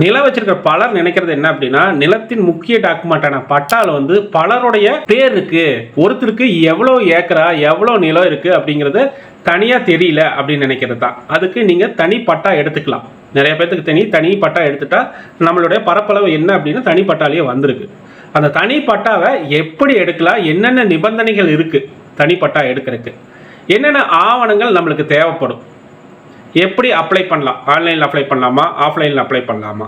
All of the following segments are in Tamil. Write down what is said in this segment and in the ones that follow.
நிலம் வச்சிருக்கிற பலர் நினைக்கிறது என்ன அப்படின்னா நிலத்தின் முக்கிய டாக்குமெண்டான பட்டால வந்து பலருடைய பேர் இருக்கு ஒருத்தருக்கு எவ்வளோ ஏக்கரா எவ்வளோ நிலம் இருக்கு அப்படிங்கிறது தனியாக தெரியல அப்படின்னு நினைக்கிறது தான். அதுக்கு நீங்கள் தனி பட்டா எடுத்துக்கலாம். நிறைய பேர்த்துக்கு தனி தனி பட்டா எடுத்துட்டா நம்மளுடைய பரப்பளவு என்ன அப்படின்னு தனி பட்டாலேயே வந்திருக்கு. அந்த தனி பட்டாவை எப்படி எடுக்கலாம்? என்னென்ன நிபந்தனைகள் இருக்குது தனி பட்டா எடுக்கிறதுக்கு? என்னென்ன ஆவணங்கள் நம்மளுக்கு தேவைப்படும்? எப்படி அப்ளை பண்ணலாம்? ஆன்லைனில் அப்ளை பண்ணலாமா? ஆஃப்லைனில் அப்ளை பண்ணலாமா?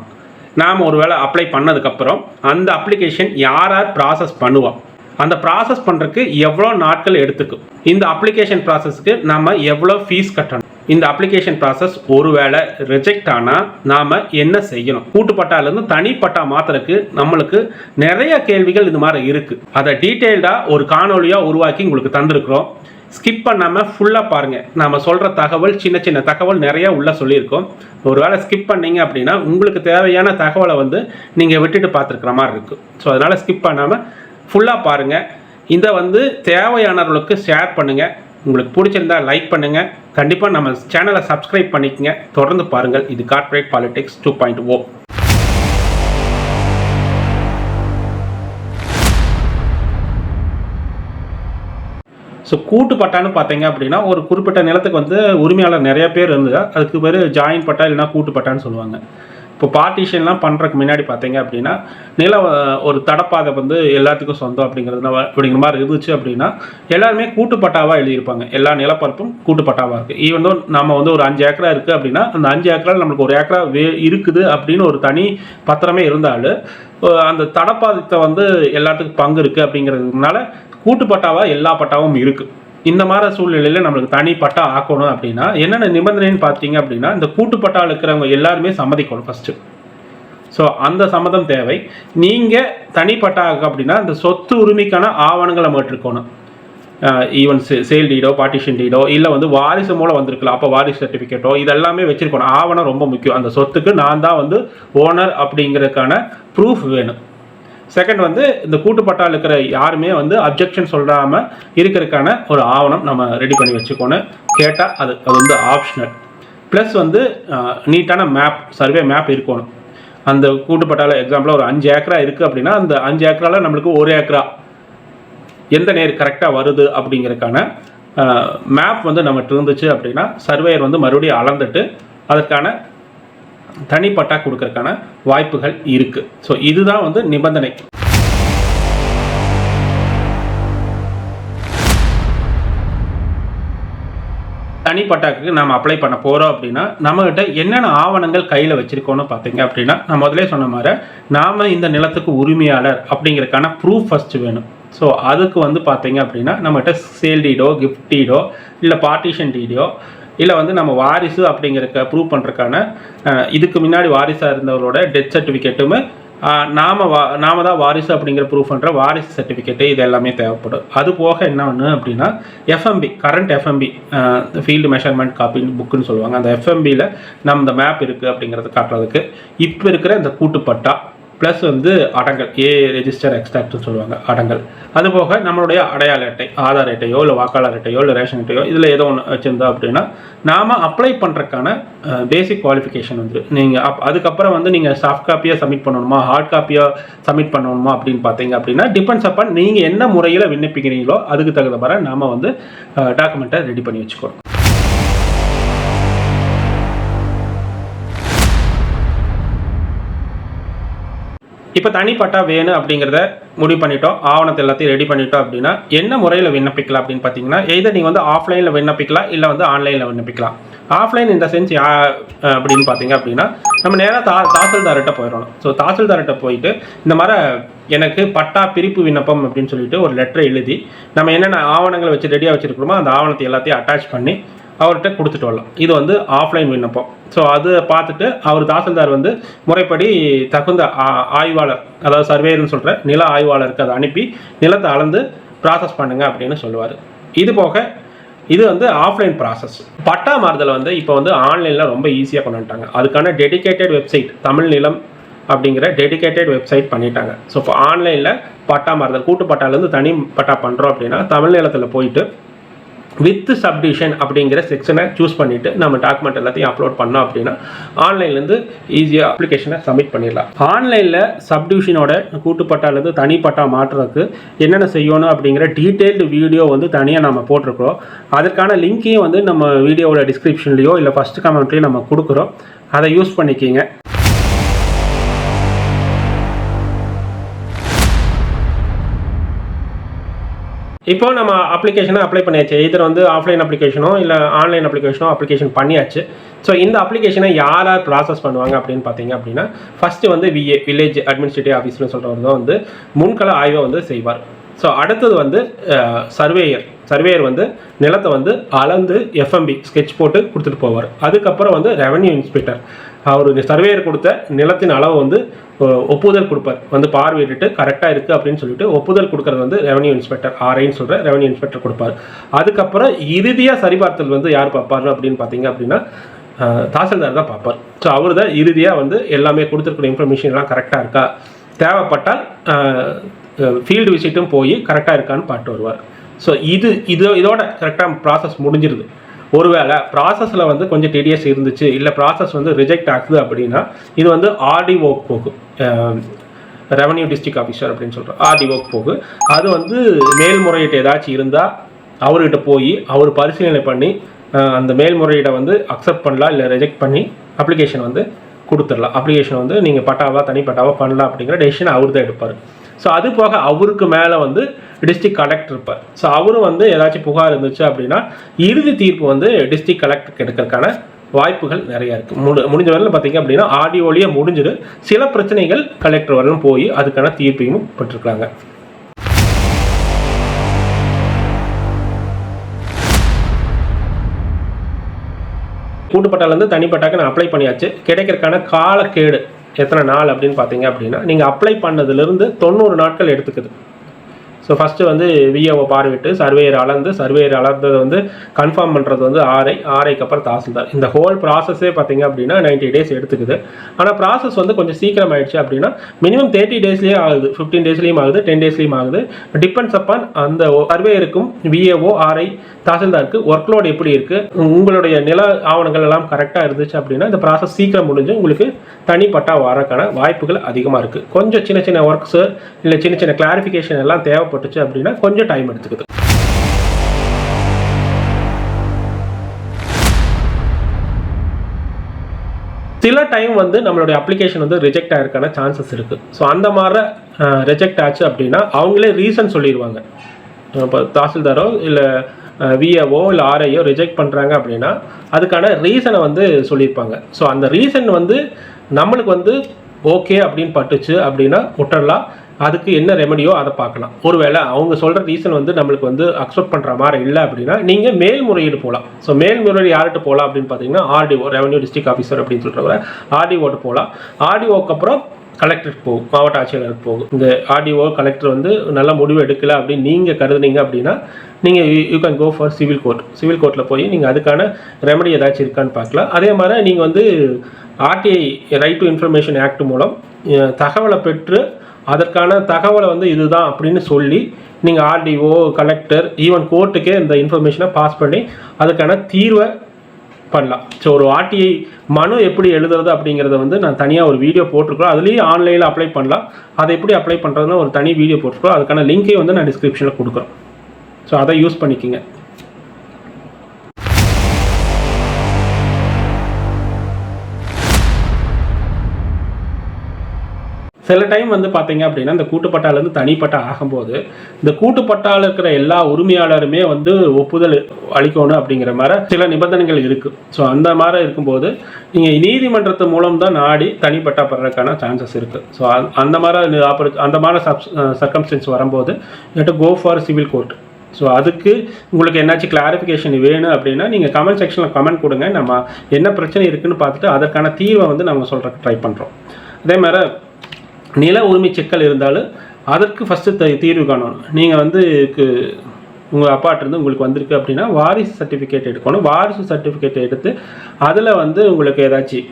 நாம் ஒருவேளை அப்ளை பண்ணதுக்கப்புறம் அந்த அப்ளிகேஷன் யார் யார் ப்ராசஸ் பண்ணுவோம் அந்த ப்ராசஸ் பண்ணுறதுக்கு எவ்வளோ நாட்கள் எடுத்துக்கும் இந்த அப்ளிகேஷன் ப்ராசஸ்க்கு நம்ம எவ்வளோ ஃபீஸ் கட்டணும்? இந்த அப்ளிகேஷன் ப்ராசஸ் ஒருவேளை ரிஜெக்ட் ஆனால் நாம் என்ன செய்யணும்? கூட்டுப்பட்டாலேருந்து தனிப்பட்டா மாத்திரக்கு நம்மளுக்கு நிறைய கேள்விகள் இது மாதிரி இருக்குது அதை டீட்டெயில்டாக ஒரு காணொலியாக உருவாக்கி உங்களுக்கு தந்திருக்கிறோம். ஸ்கிப் பண்ணாமல் ஃபுல்லாக பாருங்கள் நம்ம சொல்கிற தகவல் சின்ன சின்ன தகவல் நிறையா உள்ளே சொல்லியிருக்கோம். ஒரு வேளை ஸ்கிப் பண்ணீங்க அப்படின்னா உங்களுக்கு தேவையான தகவலை வந்து நீங்கள் விட்டுட்டு பார்த்துருக்குற மாதிரி இருக்குது ஸோ அதனால் ஸ்கிப் பண்ணாமல் ஃபுல்லாக பாருங்கள் இதை வந்து தேவையானவர்களுக்கு ஷேர் பண்ணுங்கள் உங்களுக்கு பிடிச்சிருந்தா லைக் பண்ணுங்கள் கண்டிப்பாக நம்ம சேனலை சப்ஸ்கிரைப் பண்ணிக்கங்க. தொடர்ந்து பாருங்கள். இது corporate politics two point O so கூட்டு பட்டான்னு பார்த்தீங்க அப்படின்னா ஒரு குறிப்பிட்ட நிலத்துக்கு வந்து உரிமையாளர் நிறைய பேர் இருந்தது. அதுக்கு பேர் ஜாயின் பட்டா இல்லைன்னா கூட்டு பட்டான்னு சொல்லுவாங்க. இப்போ பார்ட்டிஷன்லாம் பண்ணுறதுக்கு முன்னாடி பார்த்தீங்க அப்படின்னா நில ஒரு தடப்பாதை வந்து எல்லாத்துக்கும் சொந்தம் அப்படிங்கிறது அப்படிங்கிற மாதிரி இருந்துச்சு அப்படின்னா எல்லாருமே கூட்டு பட்டாவாக எழுதியிருப்பாங்க. எல்லா நிலப்பரப்பும் கூட்டு பட்டாவாக இருக்குது ஈவன் தோ நம்ம வந்து ஒரு அஞ்சு ஏக்கரா இருக்குது அப்படின்னா அந்த அஞ்சு ஏக்கரால் நம்மளுக்கு ஒரு ஏக்கரா வே இருக்குது அப்படின்னு ஒரு தனி பத்திரமே இருந்தாலும் அந்த தடப்பாதத்தை வந்து எல்லாத்துக்கும் பங்கு இருக்குது அப்படிங்கிறதுனால கூட்டு பட்டாவா எல்லா பட்டாவும் இருக்கு. இந்த மாதிரி சூழ்நிலையில நம்மளுக்கு தனி பட்டா ஆக்கணும் அப்படின்னா என்னென்ன நிபந்தனைன்னு பார்த்தீங்க அப்படின்னா இந்த கூட்டு பட்டாவில் இருக்கிறவங்க எல்லாருமே சம்மதிக்கணும் ஃபர்ஸ்ட் ஸோ அந்த சம்மதம் தேவை. நீங்கள் தனிப்பட்டா அப்படின்னா இந்த சொத்து உரிமைக்கான ஆவணங்களை மீட்டிருக்கணும் ஈவன் சேல் டீடோ பார்ட்டிஷன் டீடோ இல்லை வந்து வாரிசு மூலம் வந்திருக்கலாம். அப்போ வாரிசு சர்டிஃபிகேட்டோ இதெல்லாமே வச்சுருக்கணும். ஆவணம் ரொம்ப முக்கியம். அந்த சொத்துக்கு நான் தான் வந்து ஓனர் அப்படிங்கிறதுக்கான ப்ரூஃப் வேணும். செகண்ட் வந்து இந்த கூட்டுப்பட்டால் இருக்கிற யாருமே வந்து அப்ஜெக்ஷன் சொல்லாமல் இருக்கிறதுக்கான ஒரு ஆவணம் நம்ம ரெடி பண்ணி வச்சுக்கோணும் கேட்டால் அது அது வந்து ஆப்ஷனல் ப்ளஸ் வந்து நீட்டான மேப் சர்வே மேப் இருக்கணும். அந்த கூட்டுப்பட்டால எக்ஸாம்பிளாக ஒரு அஞ்சு ஏக்கரா இருக்குது அப்படின்னா அந்த அஞ்சு ஏக்கரால நம்மளுக்கு ஒரு ஏக்கரா எந்த நேர் கரெக்டாக வருது அப்படிங்கிறதுக்கான மேப் வந்து நம்மகிட்ட இருந்துச்சு அப்படின்னா சர்வேயர் வந்து மறுபடியும் அளந்துட்டு அதற்கான தனிப்பட்டா கொடுக்கறதுக்கான வாய்ப்புகள் இருக்கு. ஸோ இதுதான் வந்து நிபந்தனை. தனிப்பட்டாக்கு நம்ம அப்ளை பண்ண போகிறோம் அப்படின்னா நம்மகிட்ட என்னென்ன ஆவணங்கள் கையில் வச்சுருக்கோன்னு பார்த்தீங்க அப்படின்னா நான் முதலே சொன்ன மாதிரி நாம் இந்த நிலத்துக்கு உரிமையாளர் அப்படிங்கிறதுக்கான ப்ரூஃப் ஃபஸ்ட்டு வேணும். ஸோ அதுக்கு வந்து பார்த்தீங்க அப்படின்னா நம்மகிட்ட சேல் டீடோ கிஃப்ட் டீடோ இல்லை பார்ட்டிஷன் டீடியோ இல்லை வந்து நம்ம வாரிசு அப்படிங்கிறக்க ப்ரூவ் பண்ணுறதுக்கான இதுக்கு முன்னாடி வாரிசாக இருந்தவரோட டெத் சர்டிஃபிகேட்டுமே நாம வா நாம தான் வாரிசு அப்படிங்கிற ப்ரூஃப் பண்ணுற வாரிசு சர்டிஃபிகேட்டு இது எல்லாமே தேவைப்படும். அது போக என்ன ஒன்று அப்படின்னா FMB current FMB field measurement காப்பின்னு புக்குன்னு சொல்லுவாங்க. அந்த எஃப்எம்பியில் நம்ம இந்த மேப் இருக்குது அப்படிங்கிறத காட்டுறதுக்கு இப்போ இருக்கிற இந்த கூட்டுப்பட்டா ப்ளஸ் வந்து அடங்கல் ஏ ரெஜிஸ்டர் எக்ஸ்ட்ராக்ட்னு சொல்லுவாங்க அடங்கல். அது போக நம்மளுடைய அடையாள அட்டை ஆதார் அட்டையோ இல்லை வாக்காளர் அட்டையோ இல்லை ரேஷன் அட்டையோ இதில் ஏதோ ஒன்று வச்சுருந்தோம் அப்படின்னா நாம் அப்ளை பண்ணுறதுக்கான பேசிக் குவாலிஃபிகேஷன் வந்து நீங்கள் அப் அதுக்கப்புறம் வந்து நீங்கள் சாஃப்ட் காப்பியாக சப்மிட் பண்ணணுமா ஹார்ட் காப்பியாக சப்மிட் பண்ணணுமா அப்படின்னு பார்த்தீங்க அப்படின்னா டிபெண்ட்ஸ் அப்பான் நீங்கள் என்ன முறையில் விண்ணப்பிக்கிறீங்களோ அதுக்கு தகுந்த மாதிரி நாம் வந்து டாக்குமெண்ட்டை ரெடி பண்ணி வச்சுக்கணும். இப்போ தனிப்பட்டா வேணும் அப்படிங்கிறத முடிவு பண்ணிட்டோம். ஆவணத்தை எல்லாத்தையும் ரெடி பண்ணிட்டோம் அப்படின்னா என்ன முறையில் விண்ணப்பிக்கலாம் அப்படின்னு பார்த்தீங்கன்னா எதை நீங்கள் வந்து ஆஃப்லைனில் விண்ணப்பிக்கலாம் இல்லை வந்து ஆன்லைனில் விண்ணப்பிக்கலாம். ஆஃப்லைன் இந்த சென்ஸ் யா அப்படின்னு பார்த்தீங்க அப்படின்னா நம்ம நேராக தா தாசில்தார்கிட்ட போயிடணும். ஸோ தாசில்தார்கிட்ட போயிட்டு இந்த மாதிரி எனக்கு பட்டா பிரிப்பு விண்ணப்பம் அப்படின்னு சொல்லிட்டு ஒரு லெட்டர் எழுதி நம்ம என்னென்ன ஆவணங்களை வச்சு ரெடியாக வச்சுருக்கிறோமோ அந்த ஆவணத்தை எல்லாத்தையும் அட்டாச் பண்ணி அவர்கிட்ட கொடுத்துட்டு வரலாம். இது வந்து ஆஃப்லைன் விண்ணப்பம். ஸோ அது பார்த்துட்டு அவர் தாசில்தார் வந்து முறைப்படி தகுந்த ஆ- ஆய்வாளர் அதாவது சர்வேயர்னு சொல்கிற நில ஆய்வாளருக்கு அதை அனுப்பி நிலத்தை அளந்து ப்ராசஸ் பண்ணுங்க அப்படின்னு சொல்லுவார். இது போக இது வந்து ஆஃப்லைன் ப்ராசஸ் பட்டா மாறுதல் வந்து இப்போ வந்து ஆன்லைனில் ரொம்ப ஈஸியாக கொண்டு வந்துட்டாங்க. அதுக்கான டெடிகேட்டட் வெப்சைட் தமிழ் நிலம் அப்படிங்கிற டெடிகேட்டட் வெப்சைட் பண்ணிட்டாங்க. ஸோ இப்போ ஆன்லைனில் பட்டா மாறுதல் கூட்டு பட்டாலேருந்து தனி பட்டா பண்ணுறோம் அப்படின்னா தமிழ் நிலத்தில் போயிட்டு வித் சப்டிஷன் அப்படிங்கிற செக்ஷனை சூஸ் பண்ணிவிட்டு நம்ம டாக்குமெண்ட் எல்லாத்தையும் அப்லோட் பண்ணோம் அப்படின்னா ஆன்லைன்லேருந்து ஈஸியாக அப்ளிகேஷனை சப்மிட் பண்ணிடலாம். ஆன்லைனில் சப்டிவிஷனோட கூட்டுப்பட்டாலேருந்து தனிப்பட்டா மாற்றுறதுக்கு என்னென்ன செய்யணும் அப்படிங்கிற டீட்டெயில்டு வீடியோ வந்து தனியாக நம்ம போட்டிருக்கிறோம். அதற்கான லிங்க்கையும் வந்து நம்ம வீடியோவோட டிஸ்கிரிப்ஷன்லையோ இல்லை ஃபஸ்ட் கமெண்ட்லேயோ நம்ம கொடுக்குறோம். அதை யூஸ் பண்ணிக்கிங்க. இப்போ நம்ம அப்ளிகேஷனை அப்ளை பண்ணியாச்சு. இதில் வந்து ஆஃப்லைன் அப்ளிகேஷனோ இல்லை ஆன்லைன் அப்ளிகேஷனோ அப்ளிகேஷன் பண்ணியாச்சு. ஸோ இந்த அப்ளிகேஷனை யார் யார் ப்ராசஸ் பண்ணுவாங்க அப்படின்னு பார்த்தீங்க அப்படின்னா ஃபஸ்ட்டு வந்து விஏ வில்லேஜ் அட்மினிஸ்ட்ரேட்டிவ் ஆஃபீஸ்னு சொல்கிறவர் தான் வந்து முன்கள ஆய்வை வந்து செய்வார். ஸோ அடுத்தது வந்து சர்வேயர் சர்வேயர் வந்து நிலத்தை வந்து அளந்து எஃப்எம்பி ஸ்கெட்ச் போட்டு கொடுத்துட்டு போவார். அதுக்கப்புறம் வந்து ரெவன்யூ இன்ஸ்பெக்டர் அவர் சர்வேயர் கொடுத்த நிலத்தின் அளவு வந்து ஒப்புதல் கொடுப்பார். வந்து பார்வையிட்டு கரெக்டாக இருக்குது அப்படின்னு சொல்லிட்டு ஒப்புதல் கொடுக்கறது வந்து ரெவன்யூ இன்ஸ்பெக்டர் ஆர்ஐன்னு சொல்கிற ரெவன்யூ இன்ஸ்பெக்டர் கொடுப்பார். அதுக்கப்புறம் இறுதியாக சரிபார்த்தல் வந்து யார் பார்ப்பாரு அப்படின்னு பார்த்தீங்க அப்படின்னா தாசில்தார் தான் பார்ப்பார். ஸோ அவர் தான் இறுதியாக வந்து எல்லாமே கொடுத்துருக்கிற இன்ஃபர்மேஷன் எல்லாம் கரெக்டாக இருக்கா? தேவைப்பட்டால் ஃபீல்டு விசிட்டும் போய் கரெக்டாக இருக்கான்னு பார்த்து வருவார். ஸோ இது இது இதோட கரெக்டாக ப்ராசஸ் முடிஞ்சிருது. ஒருவேளை ப்ராசஸில் வந்து கொஞ்சம் டிடிஎஸ் இருந்துச்சு இல்லை ப்ராசஸ் வந்து ரிஜெக்ட் ஆகுது அப்படின்னா இது வந்து ஆர்டிஓ போகும் ரெவன்யூ டிஸ்ட்ரிக்ட் ஆஃபீஸர் அப்படின்னு சொல்கிறோம் ஆர்டிஓக்கு போகும் அது வந்து மேல்முறையீட்டு ஏதாச்சும் இருந்தால் அவர்கிட்ட போய் அவர் பரிசீலனை பண்ணி அந்த மேல்முறையீடை வந்து அக்செப்ட் பண்ணலாம் இல்லை ரிஜெக்ட் பண்ணி அப்ளிகேஷன் வந்து கொடுத்துடலாம். அப்ளிகேஷன் வந்து நீங்கள் பட்டாவா தனிப்பட்டாவா பண்ணலாம் அப்படிங்கிற டெசிஷன் அவர் தான் எடுப்பார். ஸோ அது போக அவருக்கு மேலே வந்து டிஸ்ட்ரிக்ட் கலெக்டர் இருப்பார் ஸோ அவரும் வந்து ஏதாச்சும் புகார் இருந்துச்சு அப்படின்னா இறுதி தீர்ப்பு வந்து டிஸ்ட்ரிக்ட் கலெக்டருக்கு எடுக்கிறதுக்கான வாய்ப்புகள் நிறைய இருக்குது முடி முடிஞ்ச வரையில் பார்த்தீங்க அப்படின்னா ஆடியோலேயே முடிஞ்சிடு சில பிரச்சனைகள் கலெக்டர் வரலும் போய் அதுக்கான தீர்ப்பையும் பெற்றிருக்காங்க கூட்டுப்பட்டாலேருந்து தனிப்பட்டாக்கு நான் அப்ளை பண்ணியாச்சு. கிடைக்கிறதுக்கான காலக்கேடு எத்தனை நாள் அப்படின்னு பார்த்தீங்க அப்படின்னா நீங்கள் அப்ளை பண்ணதுலேருந்து தொண்ணூறு நாட்கள் எடுத்துக்குது. ஸோ ஃபஸ்ட்டு வந்து விஏஓ பார்வையிட்டு சர்வேயர் அளந்து சர்வேயர் அளந்ததை வந்து கன்ஃபார்ம் பண்ணுறது வந்து ஆர்ஐ ஆர்ஐக்கு அப்புறம் தாசில்தார். இந்த ஹோல் ப்ராசஸே பார்த்தீங்க அப்படின்னா 90 டேஸ் எடுத்துக்குது. ஆனால் ப்ராசஸ் வந்து கொஞ்சம் சீக்கிரம் ஆயிடுச்சு அப்படின்னா மினிமம் தேர்ட்டி டேஸ்லேயே ஆகுது. ஃபிஃப்டீன் டேஸ்லேயும் ஆகுது டென் டேஸ்லேயும் ஆகுது. டிபெண்ட்ஸ் அப்பான் அந்த சர்வேயருக்கும் விஏஓ ஆர்ஐ தாசில்தாருக்கு ஒர்க் லோட் எப்படி இருக்குது உங்களுடைய நில ஆவணங்கள் எல்லாம் கரெக்டாக இருந்துச்சு அப்படின்னா இந்த ப்ராசஸ் சீக்கிரம் முடிஞ்சு உங்களுக்கு தனிப்பட்டா வரக்கான வாய்ப்புகள் அதிகமாக இருக்குது கொஞ்சம் சின்ன சின்ன ஒர்க்ஸு இல்லை சின்ன சின்ன கிளாரிஃபிகேஷன் எல்லாம் தேவைப்படும். ஏற்பட்டுச்சு அப்படின்னா கொஞ்சம் டைம் எடுத்துக்குது. சில டைம் வந்து நம்மளுடைய அப்ளிகேஷன் வந்து ரிஜெக்ட் ஆகிருக்கான சான்சஸ் இருக்குது ஸோ அந்த மாதிரி ரிஜெக்ட் ஆச்சு அப்படின்னா அவங்களே ரீசன் சொல்லிடுவாங்க. இப்போ தாசில்தாரோ இல்லை விஏஓ இல்லை ஆர்ஐயோ ரிஜெக்ட் பண்ணுறாங்க அப்படின்னா அதுக்கான ரீசனை வந்து சொல்லியிருப்பாங்க. ஸோ அந்த ரீசன் வந்து நம்மளுக்கு வந்து ஓகே அப்படின்னு பட்டுச்சு அப்படின்னா விட்டுறலாம் அதுக்கு என்ன ரெமடியோ அதை பார்க்கலாம். ஒருவேளை அவங்க சொல்கிற ரீசன் வந்து நம்மளுக்கு வந்து அக்செப்ட் பண்ணுற மாதிரி இல்லை அப்படின்னா நீங்கள் மேல்முறையீடு போகலாம் ஸோ மேல்முறையீடு யார்கிட்ட போகலாம் அப்படின்னு பார்த்தீங்கன்னா ஆர்டிஓ ரெவன்யூ டிஸ்ட்ரிக்ட் ஆஃபீஸர் அப்படின்னு சொல்கிறவங்க ஆர்டிஓட்டு போகலாம் ஆர்டிஓக்கு அப்புறம் கலெக்டருக்கு போகும் மாவட்ட ஆட்சியாளருக்கு போகும். இந்த ஆர்டிஓ கலெக்டர் வந்து நல்ல முடிவு எடுக்கலை அப்படின்னு நீங்கள் கருதுனீங்க அப்படின்னா நீங்கள் you can go for civil court civil கோர்ட்டில் போய் நீங்கள் அதுக்கான ரெமடி ஏதாச்சும் இருக்கான்னு பார்க்கலாம். அதே மாதிரி நீங்கள் வந்து RTI right to information act மூலம் தகவலை பெற்று அதற்கான தகவலை வந்து இதுதான் அப்படின்னு சொல்லி நீங்கள் ஆர்டிஓ கலெக்டர் ஈவன் கோர்ட்டுக்கே இந்த இன்ஃபர்மேஷனை பாஸ் பண்ணி அதுக்கான தீர்வை பண்ணலாம். ஸோ ஒரு ஆர்டிஐ மனு எப்படி எழுதுறது அப்படிங்கிறத வந்து நான் தனியாக ஒரு வீடியோ போட்டிருக்கோம் அதுலேயும் ஆன்லைனில் அப்ளை பண்ணலாம். அதை எப்படி அப்ளை பண்ணுறதுன்னு ஒரு தனி வீடியோ போட்டிருக்கோம் அதுக்கான லிங்கை வந்து நான் டிஸ்கிரிப்ஷனில் கொடுக்குறோம். ஸோ அதை யூஸ் பண்ணிக்கிங்க. சில டைம் வந்து பார்த்தீங்க அப்படின்னா இந்த கூட்டுப்பட்டாலேருந்து தனிப்பட்டா ஆகும்போது இந்த கூட்டுப்பட்டால இருக்கிற எல்லா உரிமையாளருமே வந்து ஒப்புதல் அளிக்கணும் அப்படிங்கிற மாதிரி சில நிபந்தனைகள் இருக்குது ஸோ அந்த மாதிரி இருக்கும்போது நீங்கள் நீதிமன்றத்து மூலம் தான் நாடி தனிப்பட்டா பெறதுக்கான சான்சஸ் இருக்குது ஸோ அந்த மாதிரி ஆப்பர் அந்த மாதிரி சப் சர்க்கம்ஸ்டன்ஸ் வரும்போது to go for civil court so அதுக்கு உங்களுக்கு என்னாச்சும் கிளாரிஃபிகேஷன் வேணும் அப்படின்னா நீங்கள் கமெண்ட் செக்ஷனில் கமெண்ட் கொடுங்க. நம்ம என்ன பிரச்சனை இருக்குதுன்னு பார்த்துட்டு அதற்கான தீர்வை வந்து நம்ம சொல்கிறக்கு ட்ரை பண்ணுறோம் அதே மாதிரி நில உரிமை சிக்கல் இருந்தாலும் அதற்கு ஃபஸ்ட்டு தீர்வு காணணும். நீங்கள் வந்து உங்கள் அப்பாட்டிருந்து உங்களுக்கு வந்திருக்கு அப்படின்னா வாரிசு சர்டிஃபிகேட் எடுக்கணும். வாரிசு சர்டிஃபிகேட் எடுத்து அதில் வந்து உங்களுக்கு ஏதாச்சும்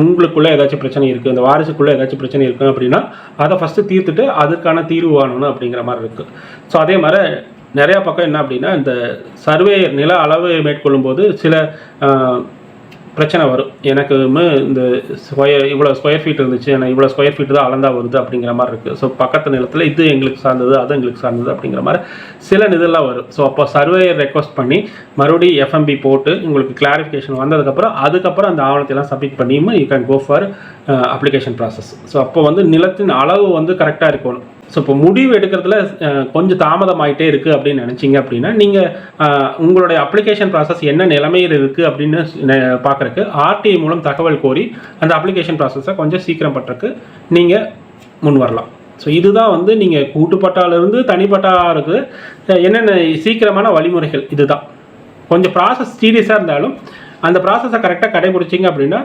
உங்களுக்குள்ளே ஏதாச்சும் பிரச்சனை இருக்குது இந்த வாரிசுக்குள்ளே ஏதாச்சும் பிரச்சனை இருக்குது அப்படின்னா அதை ஃபஸ்ட்டு தீர்த்துட்டு அதுக்கான தீர்வு காணணும் அப்படிங்கிற மாதிரி இருக்குது ஸோ அதே மாதிரி நிறையா பக்கம் என்ன அப்படின்னா இந்த சர்வே நில அளவு மேற்கொள்ளும்போது சில பிரச்சனை வரும். எனக்கு இந்த ஸ்கொயர் இவ்வளோ ஸ்கொயர் ஃபீட் இருந்துச்சு எனக்கு இவ்வளோ ஸ்கொயர் ஃபீட் தான் அளந்தா வருது அப்படிங்கிற மாதிரி இருக்குது ஸோ பக்கத்து நிலத்தில் இது எங்களுக்கு சார்ந்தது அது எங்களுக்கு சார்ந்தது அப்படிங்கிற மாதிரி சில இதெல்லாம் வரும். ஸோ அப்போ சர்வேயர் ரெக்வஸ்ட் பண்ணி மறுபடியும் எஃப்எம்பி போட்டு உங்களுக்கு கிளாரிஃபிகேஷன் வந்ததுக்கப்புறம் அதுக்கப்புறம் அந்த ஆவணத்தையெல்லாம் சப்மிட் பண்ணியும் you can go for application process so அப்போ வந்து நிலத்தின் அளவு வந்து கரெக்டாக இருக்கணும். ஸோ இப்போ முடிவு எடுக்கிறதுல கொஞ்சம் தாமதமாயிட்டே இருக்குது அப்படின்னு நினச்சிங்க அப்படின்னா நீங்கள் உங்களுடைய அப்ளிகேஷன் ப்ராசஸ் என்ன நிலைமையில் இருக்குது அப்படின்னு பார்க்குறக்கு ஆர்டிஐ மூலம் தகவல் கோரி அந்த அப்ளிகேஷன் ப்ராசஸை கொஞ்சம் சீக்கிரம் பண்ணுறக்கு நீங்கள் முன் வரலாம். ஸோ இதுதான் வந்து நீங்கள் கூட்டுப்பட்டாலிருந்து தனிப்பட்டாருக்கு அஹ், என்னென்ன சீக்கிரமான வழிமுறைகள் இதுதான். கொஞ்சம் ப்ராசஸ் சீரியஸாக இருந்தாலும் அந்த ப்ராசஸை கரெக்டாக கடைபிடிச்சிங்க அப்படின்னா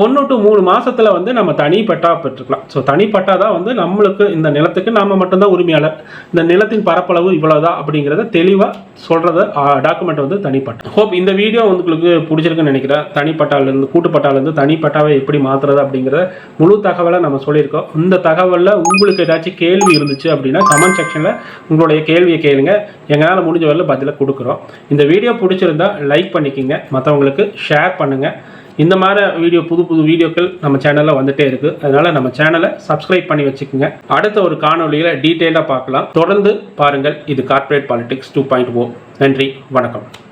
ஒன்று டு மூணு மாதத்தில் வந்து நம்ம தனிப்பட்டா பெற்றுக்கலாம். ஸோ தனிப்பட்டா தான் வந்து நம்மளுக்கு இந்த நிலத்துக்கு நாம் மட்டும்தான் உரிமையாளர். இந்த நிலத்தின் பரப்பளவு இவ்வளோதான் அப்படிங்கிறத தெளிவாக சொல்கிறத டாக்குமெண்ட் வந்து தனிப்பட்டா. ஹோப் இந்த வீடியோ உங்களுக்கு பிடிச்சிருக்குன்னு நினைக்கிறேன். தனிப்பட்டாலேருந்து கூட்டுப்பட்டாலேருந்து தனிப்பட்டாவை எப்படி மாற்றுறது அப்படிங்கிறத முழு தகவலை நம்ம சொல்லியிருக்கோம். இந்த தகவலில் உங்களுக்கு ஏதாச்சும் கேள்வி இருந்துச்சு அப்படின்னா கமெண்ட் செக்ஷனில் உங்களுடைய கேள்வியை கேளுங்க. எங்களால் முடிஞ்ச வரல பதிலை கொடுக்குறோம். இந்த வீடியோ பிடிச்சிருந்தா லைக் பண்ணிக்கிங்க. மற்றவங்களுக்கு ஷேர் பண்ணுங்கள் இந்த மாதிரி வீடியோ புது புது வீடியோக்கள் நம்ம சேனலில் வந்துட்டே இருக்கு. அதனால நம்ம சேனலை சப்ஸ்கிரைப் பண்ணி வச்சுக்கோங்க. அடுத்த ஒரு காணொலியில் டீட்டெயிலாக பார்க்கலாம். தொடர்ந்து பாருங்கள். இது corporate politics two point O நன்றி. வணக்கம்.